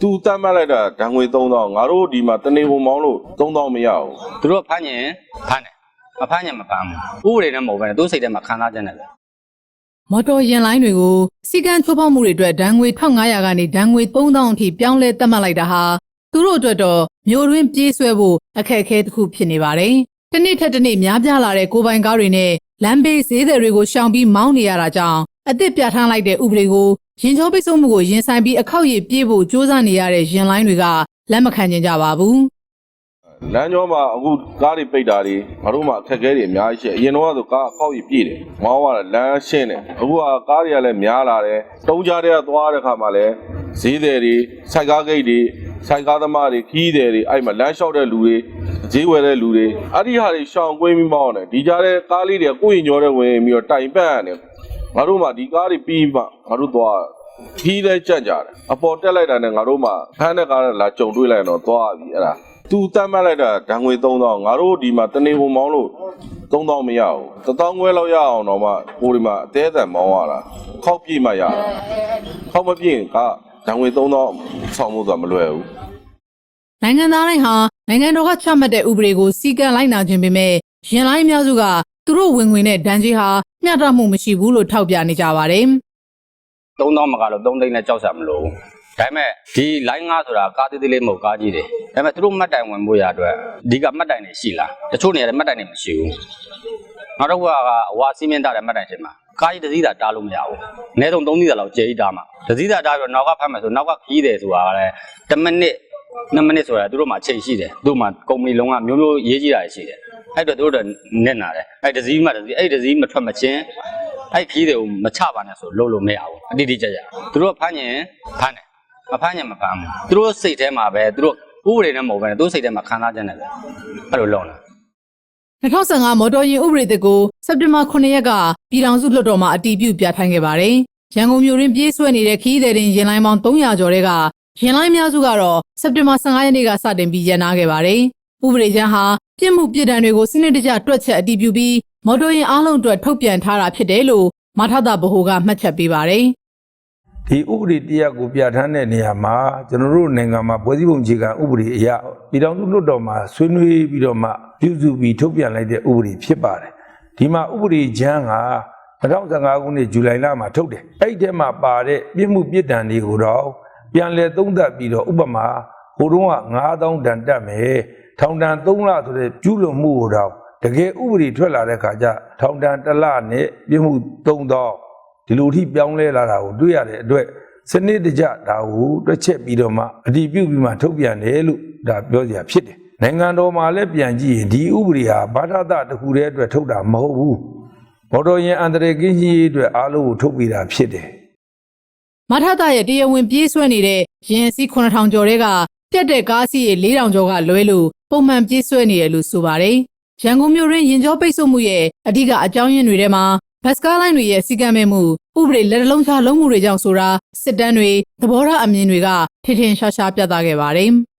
သူတတ်မှတ်လိုက်တာဒဏ်ငွေ3000ငါတို့ဒီမှာတနေကုန်မောင်းလို့3000မရဘူးသူတို့ဖမ်းရင်ဖမ်းတယ်မဖမ်းရင်မဖမ်းဘူးဥပဒေနဲ့မဟုတ်ဘဲနဲ့သူစိတ်ထဲမှာခံစားချက်နဲ့ပဲမော်တော်ယာဉ်လိုင်းတွေကိုစီကံချိုးဖောက်မှုတွေအတွက်ဒဏ်ငွေ1500ကနေဒဏ်ငွေ3000အထိပြောင်းလဲသတ်မှတ်လိုက်တာဟာသူတို့အတွက်တော့မျိုးတွင်းပြေးဆွဲဖို့အခက်အခဲတစ်ခုဖြစ်နေပါတယ်။တစ်နေ့ထက်တစ်နေ့များပြားလာတဲ့ကိုယ်ပိုင်ကားတွေနဲ့လမ်းဘေးဈေးသည်တွေကိုရှောင်ပြီးမောင်းနေရတာကြောင့်အသစ်ပြဋ္ဌာန်းလိုက်တဲ့ဥပဒေကို ရင်ချောပိတ်ဆို့မှုကိုရင်ဆိုင်ပြီးအခောက်ရည်ပြေးဖို့စ조사နေရတဲ့ယာဉ်လိုင်းတွေကလက်မခံကျင်ကြပါဘူး။လမ်းကျောမှာအခုကားတွေပိတ်တာတွေငါတို့မှအခက်အခဲတွေအများကြီးရှိတယ်အရင်တော့ဆိုကားအကောက်ကြီးပြည့်တယ်မောင်းရတာလမ်းရှင်းတယ်အခုကကားတွေကလည်းများလာတယ်တုံးကြားတဲ့ကသွားတဲ့ခါမှာလည်းဈေးတယ်တွေစိုက်ကားဂိတ်တွေစိုက်ကားသမားတွေခီးတယ်တွေအဲ့မှာလမ်းလျှောက်တဲ့လူတွေဈေးဝယ်တဲ့လူတွေအဲ့ဒီဟာတွေရှောင်ကွင်းပြီးမောင်းတယ်ဒီကြားတဲ့ကားလေးတွေကကိုယ့်ရင်ကျော်တဲ့ဝင်ပြီးတော့တိုင်ပတ်ရတယ် ငါတို့မှဒီကားတွေပြီးမှငါတို့သွားခီးလဲကြက်ကြတယ်အပေါ်တက်လိုက်တာနဲ့ငါတို့မှဖမ်းတဲ့ကားနဲ့လာကြုံတွေ့လိုက်တော့သွားပြီအဲ့ဒါသူတတ်မှတ်လိုက်တာဒဏ်ငွေ3000ငါတို့ဒီမှာတနေကုန်မောင်းလို့3000မရဘူး1000ခွဲလောက်ရအောင်တော့မှဟိုဒီမှာအသေးအံမောင်းရတာခောက်ပြည့်မှရတာခောက်မပြည့်ရင်ကဒဏ်ငွေ3000ဆောင်မှုဆိုတာမလွယ်ဘူးနိုင်ငံသားတိုင်းဟာနိုင်ငံတော်ကချမှတ်တဲ့ဥပဒေကိုစီကံလိုက်နာခြင်းပေမဲ့ရင်လိုင်းအများစုကသူတို့ဝင်ငွေနဲ့ဒဏ်ကြေးဟာ မျှတမှုမရှိဘူးလို့ထောက်ပြနေကြပါတယ်3000မကတော့3သိန်းနဲ့ကြောက်စရာမလိုဘူးဒါပေမဲ့ဒီလိုင်းငါဆိုတာကားသေးသေးလေးမဟုတ်ကားကြီးတယ်ဒါပေမဲ့သူတို့မှတ်တိုင်ဝင်ဖို့ရအတွက်ဒီကမှတ်တိုင်တွေရှိလားတချို့နေရာတွေမှတ်တိုင်တွေမရှိဘူးနောက်တစ်ခုကအဝါစီးမင်းတာတဲ့မှတ်တိုင်ရှင်မှာကားကြီးတစ်စီးသာတားလို့မရဘူးအနည်းဆုံး3စီးသာလောက်ကျေးတားမှာတစ်စီးသာတားပြီးတော့နောက်ကဖမ်းမယ်ဆိုနောက်ကခီးတယ်ဆိုတာကလည်း10မိနစ်2မိနစ်ဆိုတာသူတို့မှာအချိန်ရှိတယ်သူတို့မှာကုမ္ပဏီလုံးကမျိုးမျိုးရေးကြည့်တာရှိတယ် အဲ့တော့သူတို့နစ်နာတယ်အဲ့တစ်စီးမှတစ်စီးအဲ့တစ်စီးမထွက်မချင်းအဲ့ခီးတွေကိုမချပါနဲ့ဆိုလုံးလို့မရဘူးအတိအကျကျသူတို့ဖမ်းရင်ဖမ်းတယ်မဖမ်းရင်မဖမ်းဘူးသူတို့စိတ်ထဲမှာပဲသူတို့ဥပဒေနဲ့မဟုတ်ဘဲနဲ့သူတို့စိတ်ထဲမှာခံစားချက်နဲ့ပဲအဲ့လိုလုံးတာ2015မော်တော်ယာဉ်ဥပဒေသစ်ကိုစက်တင်ဘာ9ရက်ကပြည်ထောင်စုလွှတ်တော်မှအတည်ပြုပြဋ္ဌာန်းခဲ့ပါတယ်။ရန်ကုန်မြို့တွင်ပြေးဆွဲနေတဲ့ခီးသည်တင်ရင်လိုင်းပေါင်း300ကျော်တဲ့ကရင်လိုင်းများစုကတော့စက်တင်ဘာ15ရက်နေ့ကစတင်ပြီးရန်နာခဲ့ပါတယ်။ ဥပဒေချမ်းဟာပြစ်မှုပြစ်ဒဏ်တွေကိုစနစ်တကျတွက်ချက်အတည်ပြုပြီးမော်တော်ယာဉ်အားလုံးအတွက်ထုတ်ပြန်ထားတာဖြစ်တယ်လို့မထသဗဟိုကမှတ်ချက်ပေးပါတယ်။ဒီဥပဒေတရားကိုပြဋ္ဌာန်းတဲ့နေရာမှာကျွန်တော်တို့နိုင်ငံမှာဖွဲ့စည်းပုံအခြေခံဥပဒေအရပြည်ထောင်စုလွှတ်တော်မှာဆွေးနွေးပြီးတော့မှပြုစုပြီးထုတ်ပြန်လိုက်တဲ့ဥပဒေဖြစ်ပါတယ်ဒီမှာဥပဒေချမ်းက2015ခုနှစ်ဇူလိုင်လမှာထုတ်တယ်အဲ့ဒီထဲမှာပါတဲ့ပြစ်မှုပြစ်ဒဏ်တွေကိုတော့ပြန်လည်သုံးသပ်ပြီးတော့ဥပမာဟိုတုန်းက9000တန်တက်မယ် ထောင်ဒဏ်3လဆိုတဲ့ကျူးလွန်မှုကိုတော့တကယ်ဥပဒေထွက်လာတဲ့ခါကျထောင်ဒဏ်1လနဲ့ပြစ်မှု3000ဒီလိုအထိပြောင်းလဲလာတာကိုတွေ့ရတဲ့အတွက်စနစ်တကျဒါကိုတွက်ချက်ပြီးတော့မှအတည်ပြုပြီးမှထုတ်ပြန်တယ်လို့ဒါပြောစရာဖြစ်တယ်။နိုင်ငံတော်မှာလည်းပြန်ကြည့်ရင်ဒီဥပဒေဟာဘာသာတတစ်ခုတည်းအတွက်ထုတ်တာမဟုတ်ဘူး။ဘော်တော်ရင်အန္တရာယ်ကင်းရှင်းရေးအတွက်အားလုံးကိုထုတ်ပေးတာဖြစ်တယ်။မထသရဲ့တရားဝင်ပြေးဆွဲနေတဲ့ရင်စီ9000ကျော်တဲ့က ပြက်တဲ့ကားစီးရေ4000ကျော်ကလွဲလို့ပုံမှန်ပြေးဆွဲနေတယ်လို့ဆိုပါတယ်။ရန်ကုန်မြို့တွင်ရင်ကျော်ပိတ်ဆို့မှုရဲ့အဓိကအကြောင်းရင်းတွေထဲမှာဘတ်စကားလိုင်းတွေရဲ့စီကံမဲ့မှုဥပဒေလက်လုံးချလုံးမှုတွေကြောင့်ဆိုတာစစ်တမ်းတွေသဘောထားအမြင်တွေကထင်ထင်ရှားရှားပြသခဲ့ပါတယ်။